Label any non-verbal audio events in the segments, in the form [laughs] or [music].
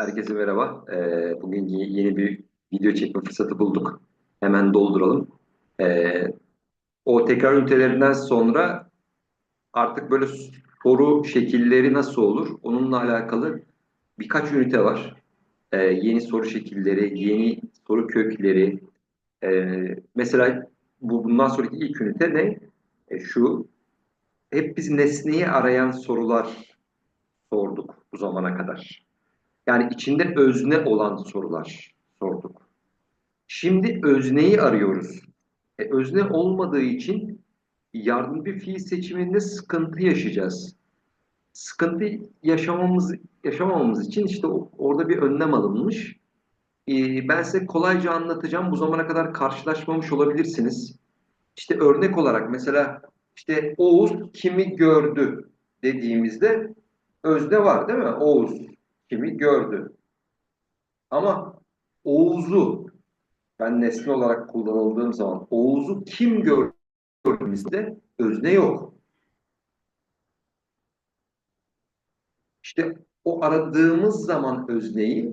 Herkese merhaba. Ee, bugün yeni bir video çekme fırsatı bulduk. Hemen dolduralım. Ee, o tekrar ünitelerinden sonra artık böyle soru şekilleri nasıl olur? Onunla alakalı birkaç ünite var. Ee, yeni soru şekilleri, yeni soru kökleri. Mesela bu bundan sonraki ilk ünite ne? E, şu. Hep biz nesneyi arayan sorular sorduk bu zamana kadar. Yani içinde özne olan sorular sorduk. Şimdi özneyi arıyoruz. E, özne olmadığı için yardımcı fiil seçiminde sıkıntı yaşayacağız. Sıkıntı yaşamamız yaşamamamız için işte orada bir önlem alınmış. E, ben size kolayca anlatacağım. Bu zamana kadar karşılaşmamış olabilirsiniz. İşte örnek olarak mesela işte Oğuz kimi gördü dediğimizde özne var değil mi? Oğuz kimi gördü. Ama Oğuz'u ben nesne olarak kullanıldığım zaman Oğuz'u kim gördüğümüzde özne yok. İşte o aradığımız zaman özneyi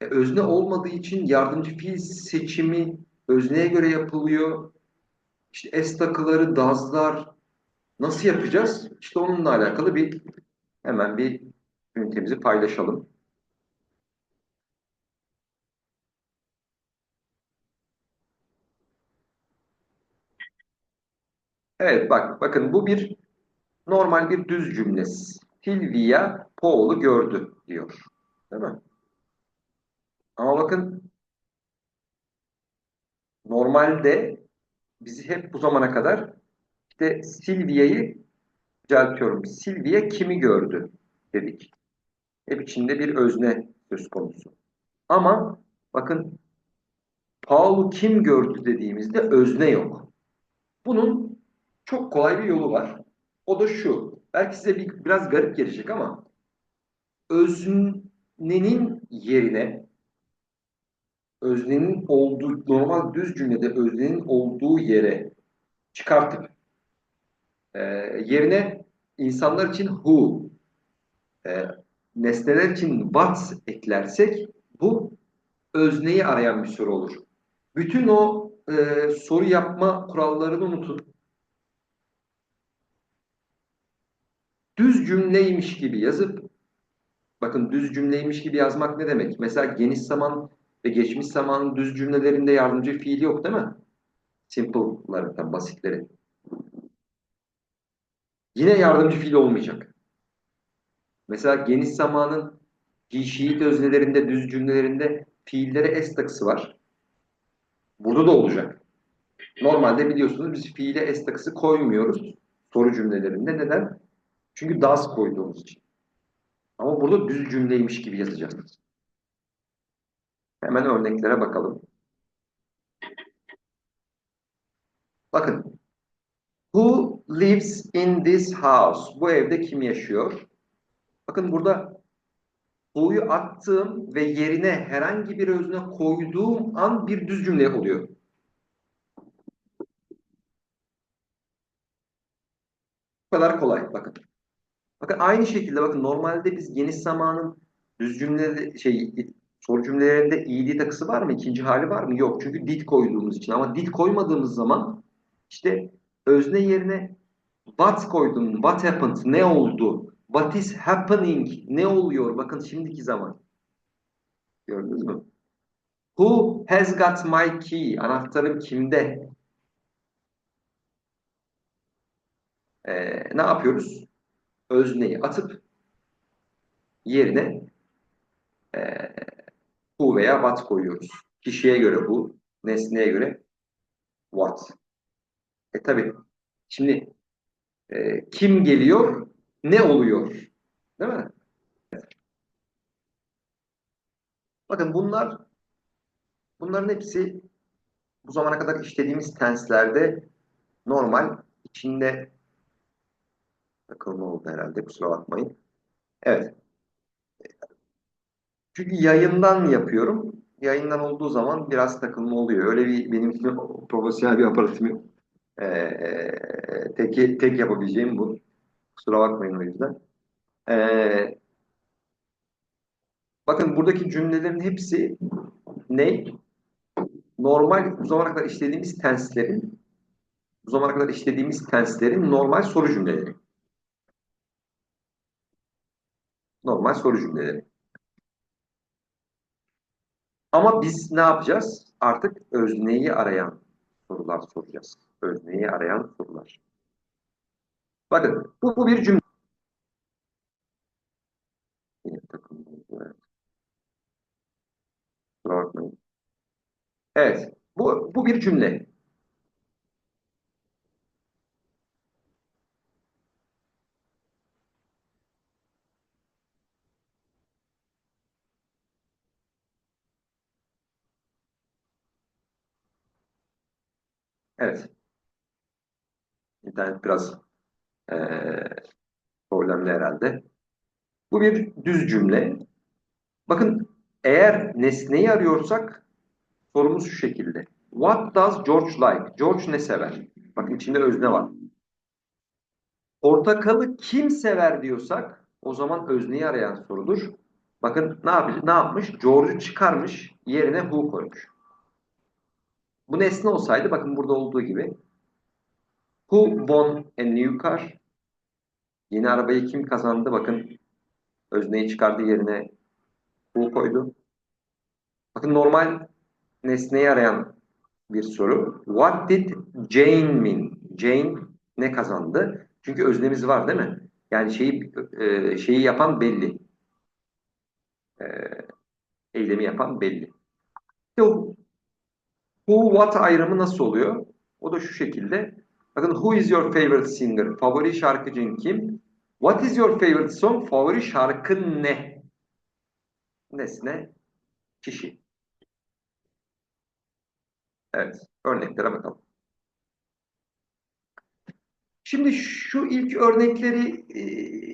e, özne olmadığı için yardımcı fiil seçimi özneye göre yapılıyor. İşte es takıları, dazlar nasıl yapacağız? İşte onunla alakalı bir hemen bir ünitemizi paylaşalım. Evet bak bakın bu bir normal bir düz cümlesi. Silvia Paul'u gördü diyor. Değil mi? Ama bakın normalde bizi hep bu zamana kadar işte Silvia'yı düzeltiyorum. Silvia kimi gördü dedik. Hep içinde bir özne söz konusu. Ama bakın Paul'u kim gördü dediğimizde özne yok. Bunun çok kolay bir yolu var. O da şu. Belki size bir, biraz garip gelecek ama öznenin yerine öznenin olduğu normal düz cümlede öznenin olduğu yere çıkartıp e, yerine insanlar için who e, nesneler için what eklersek bu özneyi arayan bir soru olur. Bütün o e, soru yapma kurallarını unutun. Düz cümleymiş gibi yazıp bakın düz cümleymiş gibi yazmak ne demek? Mesela geniş zaman ve geçmiş zamanın düz cümlelerinde yardımcı fiil yok değil mi? Simple'ları, basitleri. Yine yardımcı fiil olmayacak. Mesela geniş zamanın şiit öznelerinde, düz cümlelerinde fiillere s takısı var. Burada da olacak. Normalde biliyorsunuz biz fiile s takısı koymuyoruz soru cümlelerinde. Neden? Çünkü das koyduğumuz için. Ama burada düz cümleymiş gibi yazacağız. Hemen örneklere bakalım. Bakın. Who lives in this house? Bu evde kim yaşıyor? Bakın burada who'yu attığım ve yerine herhangi bir özne koyduğum an bir düz cümle oluyor. Bu kadar kolay. Bakın. Bakın aynı şekilde bakın normalde biz geniş zamanın düz cümle şey soru cümlelerinde id takısı var mı? İkinci hali var mı? Yok. Çünkü did koyduğumuz için. Ama did koymadığımız zaman işte özne yerine what koydum. What happened? Ne oldu? What is happening? Ne oluyor? Bakın şimdiki zaman. Gördünüz mü? Who has got my key? Anahtarım kimde? Ee, ne yapıyoruz? Özneyi atıp yerine e, who veya what koyuyoruz. Kişiye göre who, nesneye göre what. E tabi şimdi e, kim geliyor, ne oluyor? Değil mi? Bakın bunlar bunların hepsi bu zamana kadar işlediğimiz tenslerde normal içinde takılma oldu herhalde kusura bakmayın. Evet. Çünkü yayından yapıyorum. Yayından olduğu zaman biraz takılma oluyor. Öyle bir benim için [laughs] profesyonel bir aparatım yok. Ee, tek, tek yapabileceğim bu. Kusura bakmayın o yüzden. Ee, Bakın buradaki cümlelerin hepsi ne? Normal bu zamana kadar işlediğimiz tenslerin bu zamana kadar işlediğimiz tenslerin normal soru cümleleri. Normal soru cümleleri. Ama biz ne yapacağız? Artık özneyi arayan sorular soracağız. Özneyi arayan sorular. Bakın bu, bu bir cümle. Evet. Bu, bu bir cümle. Evet. İnternet biraz eee problemli herhalde. Bu bir düz cümle. Bakın eğer nesneyi arıyorsak sorumuz şu şekilde. What does George like? George ne sever? Bakın içinde özne var. Portakalı kim sever diyorsak o zaman özneyi arayan sorudur. Bakın ne yapmış? Ne yapmış? George'u çıkarmış, yerine who koymuş. Bu nesne olsaydı bakın burada olduğu gibi Who won a new car? Yeni arabayı kim kazandı? Bakın özneyi çıkardı yerine who koydu. Bakın normal nesneyi arayan bir soru. What did Jane mean? Jane ne kazandı? Çünkü öznemiz var değil mi? Yani şeyi e, şeyi yapan belli. E, eylemi yapan belli. Who what ayrımı nasıl oluyor? O da şu şekilde. Bakın who is your favorite singer? Favori şarkıcın kim? What is your favorite song? Favori şarkın ne? Nesne, kişi. Evet, örneklere bakalım. Şimdi şu ilk örnekleri e,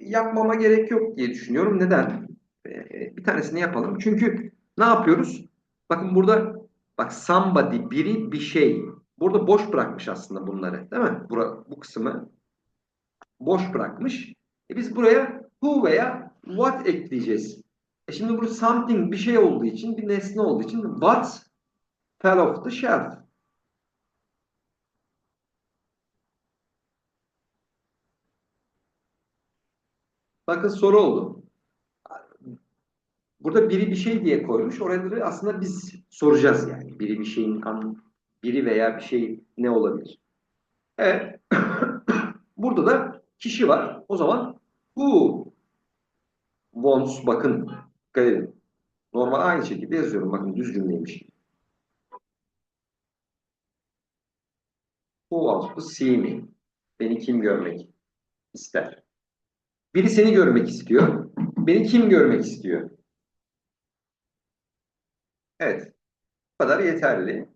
yapmama gerek yok diye düşünüyorum. Neden? E, bir tanesini yapalım. Çünkü ne yapıyoruz? Bakın burada bak somebody, biri, bir şey. Burada boş bırakmış aslında bunları. Değil mi? Bura, bu kısmı boş bırakmış. E biz buraya who veya what ekleyeceğiz. E şimdi bu something bir şey olduğu için, bir nesne olduğu için what fell off the shelf. Bakın soru oldu. Burada biri bir şey diye koymuş. Oraları aslında biz soracağız yani. Biri bir şeyin biri veya bir şey ne olabilir? Evet. [coughs] Burada da kişi var. O zaman who wants bakın dikkat edin. Normal aynı şekilde yazıyorum. Bakın düz cümleymiş. Who wants to see me? Beni kim görmek ister? Biri seni görmek istiyor. Beni kim görmek istiyor? Evet. Bu kadar yeterli.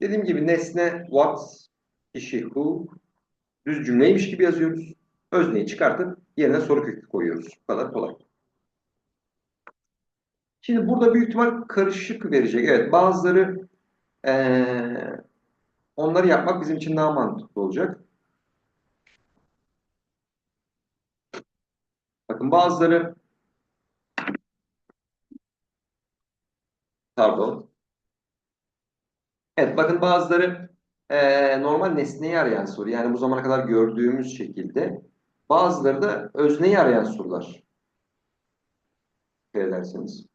Dediğim gibi nesne what, kişi who, düz cümleymiş gibi yazıyoruz. Özneyi çıkartıp yerine soru kökü koyuyoruz. Bu kadar kolay. Şimdi burada büyük ihtimal karışık verecek. Evet bazıları ee, onları yapmak bizim için daha mantıklı olacak. Bakın bazıları pardon Evet bakın bazıları e, normal nesneyi arayan soru. Yani bu zamana kadar gördüğümüz şekilde. Bazıları da özneyi arayan sorular. Edersiniz.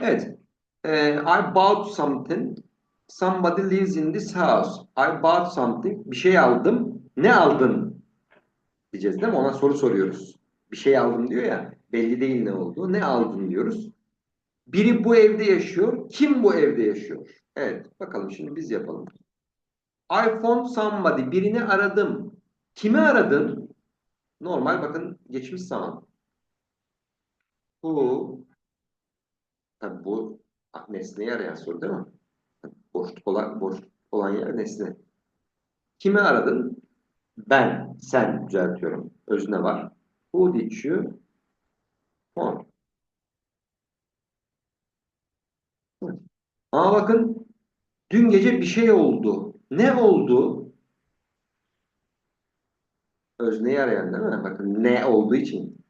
Evet. E, I bought something. Somebody lives in this house. I bought something. Bir şey aldım. Ne aldın? Diyeceğiz değil mi? Ona soru soruyoruz. Bir şey aldım diyor ya. Belli değil ne olduğu. Ne aldın diyoruz. Biri bu evde yaşıyor. Kim bu evde yaşıyor? Evet. Bakalım şimdi biz yapalım. I found somebody. Birini aradım. Kimi aradın? Normal bakın geçmiş zaman. Who Tabii bu nesneyi arayan soru değil mi? Boşluk olan, boşluk olan yer nesne. Kimi aradın? Ben, sen düzeltiyorum. Özne var. Who did you phone? Ama bakın dün gece bir şey oldu. Ne oldu? Özneyi arayan değil mi? Bakın ne olduğu için.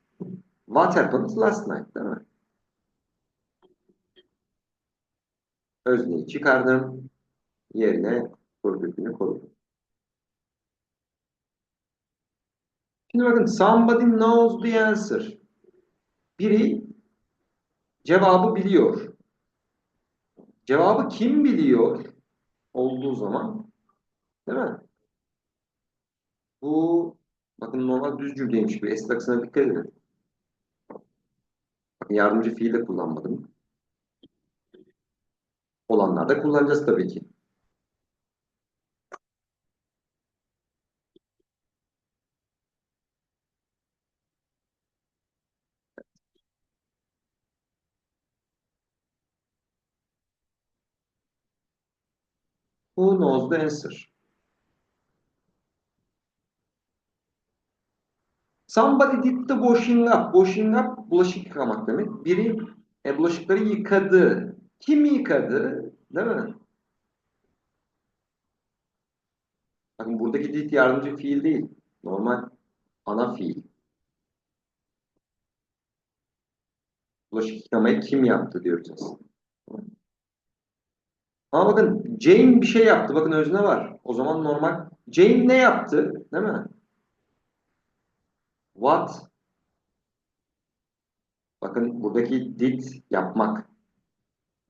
What happened last night değil mi? Özneyi çıkardım. Yerine kökünü koydum. Şimdi bakın somebody knows the answer. Biri cevabı biliyor. Cevabı kim biliyor olduğu zaman değil mi? Bu bakın normal düz cümleymiş gibi. Es taksına dikkat edin. Bakın yardımcı fiil de kullanmadım. Olanlarda kullanacağız tabii ki. Who knows the answer? Somebody did the washing up. Washing up bulaşık yıkamak demek. Biri e, bulaşıkları yıkadı. Kim yıkadı? Değil mi? Bakın buradaki did yardımcı fiil değil. Normal ana fiil. Bulaşık yıkamayı kim yaptı diyoruz aslında. Ama bakın Jane bir şey yaptı. Bakın özne var. O zaman normal. Jane ne yaptı? Değil mi? What? Bakın buradaki did yapmak.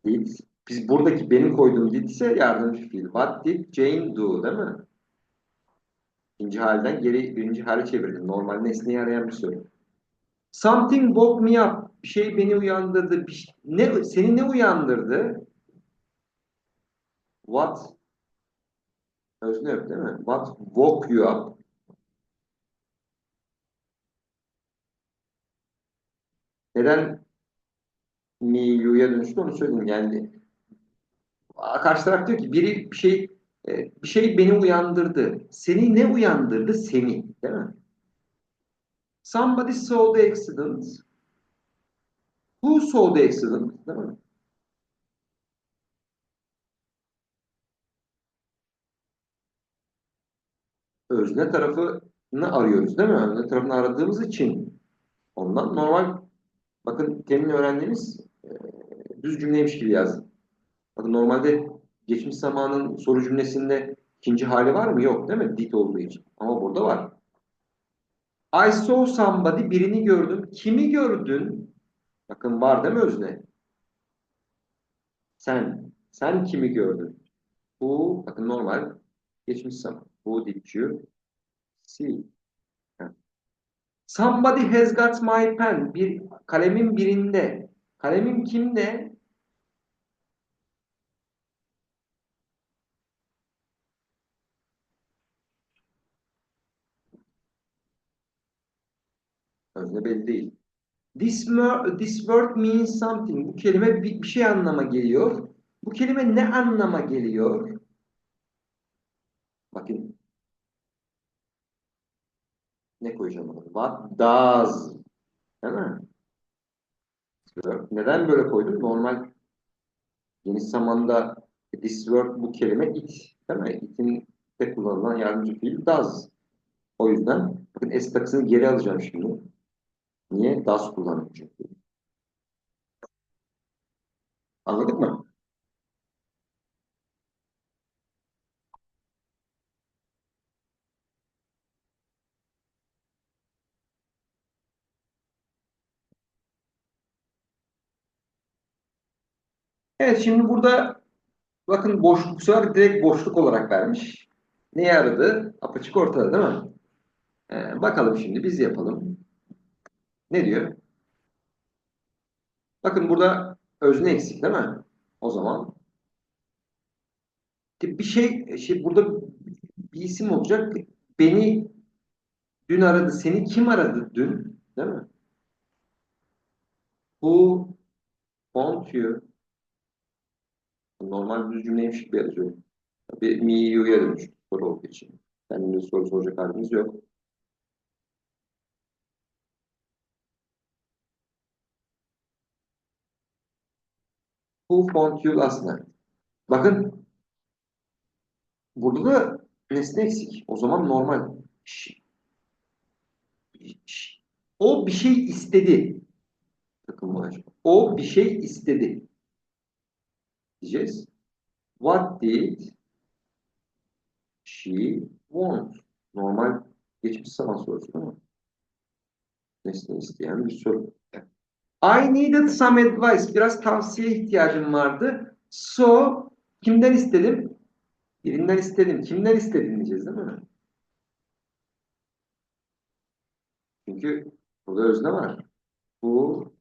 Did. Biz buradaki benim koyduğum did ise yardımcı fiil. What did Jane do? Değil mi? İkinci halden geri birinci hale çevirdim. Normal nesneyi arayan bir soru. Something woke me up. Bir şey beni uyandırdı. Bir ne, seni ne uyandırdı? What? Özne yok değil mi? What woke you up? Neden me you'ya dönüştü onu söyleyeyim. Yani karşı taraf diyor ki biri bir şey e, bir şey beni uyandırdı. Seni ne uyandırdı? Seni, değil mi? Somebody saw the accident. Who saw the accident? Değil mi? Özne tarafını arıyoruz değil mi? Özne tarafını aradığımız için ondan normal bakın temin öğrendiğimiz e, düz cümleymiş gibi yazdım. Bakın normalde geçmiş zamanın soru cümlesinde ikinci hali var mı? Yok değil mi? Did olduğu için. Ama burada var. I saw somebody birini gördüm. Kimi gördün? Bakın var değil mi özne? Sen. Sen kimi gördün? Bu bakın normal geçmiş zaman. Who did you see? Somebody has got my pen. Bir kalemin birinde. Kalemim kimde? Özne belli değil. This, this word means something. Bu kelime bir, bir şey anlama geliyor. Bu kelime ne anlama geliyor? Bakın. Ne koyacağım orada? What does? Değil mi? Neden böyle koydum? Normal geniş zamanda this word bu kelime it. Değil mi? It'in de kullanılan yardımcı fiil does. O yüzden bakın S takısını geri alacağım şimdi. Niye? Das kullanıyor çünkü. Anladık mı? Evet şimdi burada bakın boşluk bu direkt boşluk olarak vermiş. Neyi aradı? Apaçık ortada değil mi? Ee, bakalım şimdi biz yapalım. Ne diyor? Bakın burada özne eksik değil mi? O zaman bir şey, şey burada bir isim olacak. Beni dün aradı. Seni kim aradı dün? Değil mi? Who phoned you? Normal düz cümleymiş gibi yazıyorum. Tabii me you'ya dönmüş soru olduğu için. Kendimize soru soracak halimiz yok. Who phoned you last night? Bakın burada da nesne eksik. O zaman normal. O bir şey istedi. Bakın bu. O bir şey istedi. Diyeceğiz. What did she want? Normal geçmiş zaman sorusu değil mi? Nesne isteyen bir soru. I needed some advice. Biraz tavsiye ihtiyacım vardı. So, kimden istedim? Birinden istedim. Kimden istedim diyeceğiz değil mi? Çünkü burada özne var. Who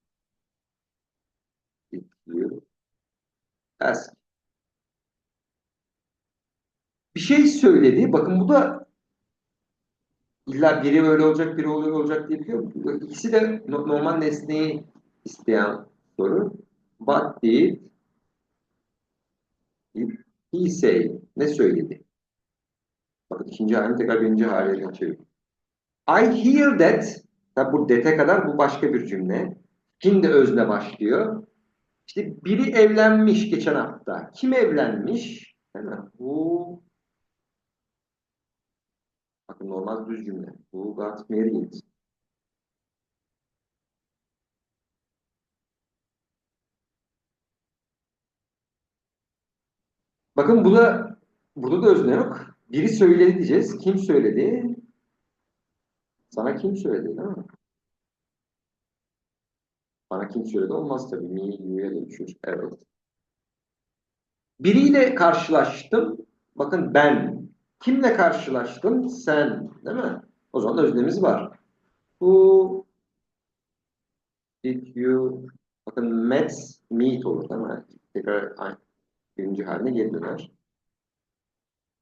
did you ask? Bir şey söyledi. Bakın bu da illa biri öyle olacak, biri öyle olacak diye şey yok. İkisi de no- normal nesneyi isteyen soru. What did he say? Ne söyledi? Bakın ikinci halini tekrar birinci haline çevir. I hear that. Tabi bu that'e kadar bu başka bir cümle. Şimdi özne başlıyor. İşte biri evlenmiş geçen hafta. Kim evlenmiş? Değil mi? Bu bakın normal düz cümle. Bu got married. Bakın bu da burada da özne yok. Biri söyledi diyeceğiz. Kim söyledi? Sana kim söyledi değil mi? Bana kim söyledi olmaz tabii. Me, you'ya dönüşür. Evet. Biriyle karşılaştım. Bakın ben. Kimle karşılaştım? Sen. Değil mi? O zaman öznemiz var. Who did you bakın met meet olur değil mi? Tekrar aynı birinci haline geri döner.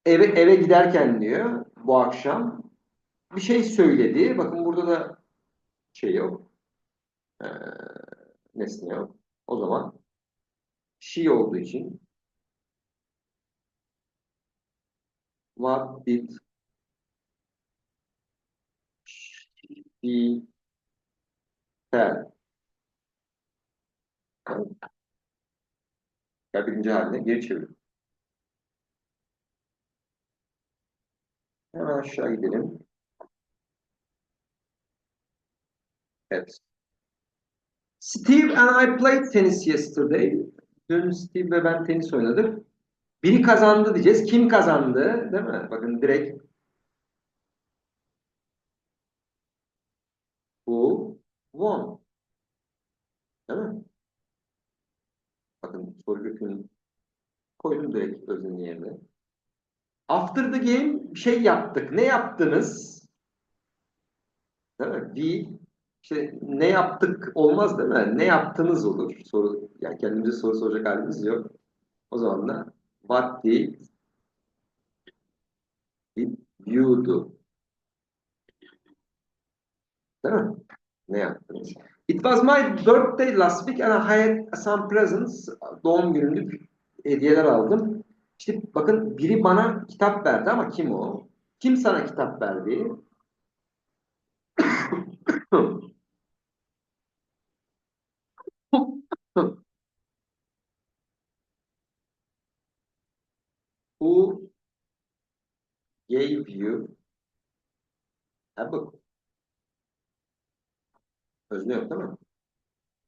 Eve, eve giderken diyor bu akşam bir şey söyledi. Bakın burada da şey yok. Ee, nesne yok. O zaman she olduğu için what did she tell? Ya birinci haline geri çevirin. Hemen aşağı gidelim. Evet. Steve and I played tennis yesterday. Dün Steve ve ben tenis oynadık. Biri kazandı diyeceğiz. Kim kazandı? Değil mi? Bakın direkt who won. Değil mi? Bakın soru kökünü koydum direkt öznenin yerine. After the game şey yaptık. Ne yaptınız? Değil mi? We işte ne yaptık olmaz değil mi? Ne yaptınız olur. Soru yani kendimize soru soracak halimiz yok. O zaman da what did, did you do? Değil mi? Ne yaptınız? It was my birthday last week and I had some presents. Doğum günümde hediyeler aldım. İşte bakın biri bana kitap verdi ama kim o? Kim sana kitap verdi? [coughs] Who gave you a book? Özne yok değil mi?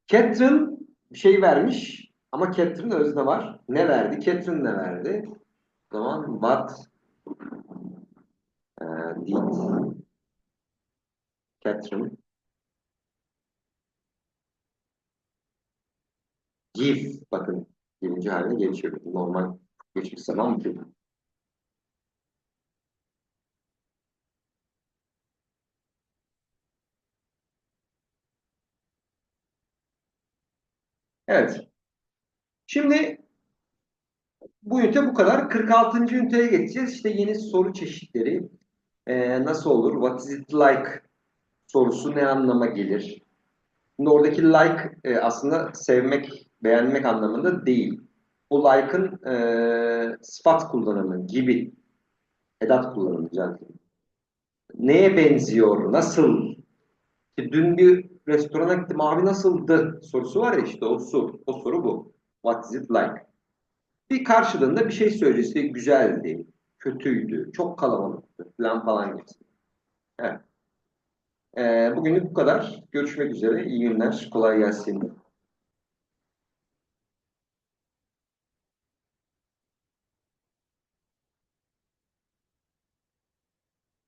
Catherine bir şey vermiş ama Catherine özne var. Ne verdi? Catherine ne verdi? O zaman what uh, did Catherine give? Bakın birinci haline geçiyor. Normal geçmiş zaman mı? Evet. Şimdi bu ünite bu kadar. 46. üniteye geçeceğiz. İşte yeni soru çeşitleri Ee, nasıl olur? What is it like sorusu ne anlama gelir? Şimdi oradaki like e, aslında sevmek, beğenmek anlamında değil. O like'ın e, sıfat kullanımı gibi. Edat kullanımı. Yani. Neye benziyor? Nasıl? İşte dün bir restorana gittim. Abi nasıldı? Sorusu var ya işte o soru. O soru bu. What is it like? Bir karşılığında bir şey söyleyeceğiz. İşte güzeldi, kötüydü, çok kalabalıktı falan falan gibi. Evet. Ee, bugünlük bu kadar. Görüşmek üzere. İyi günler. Kolay gelsin.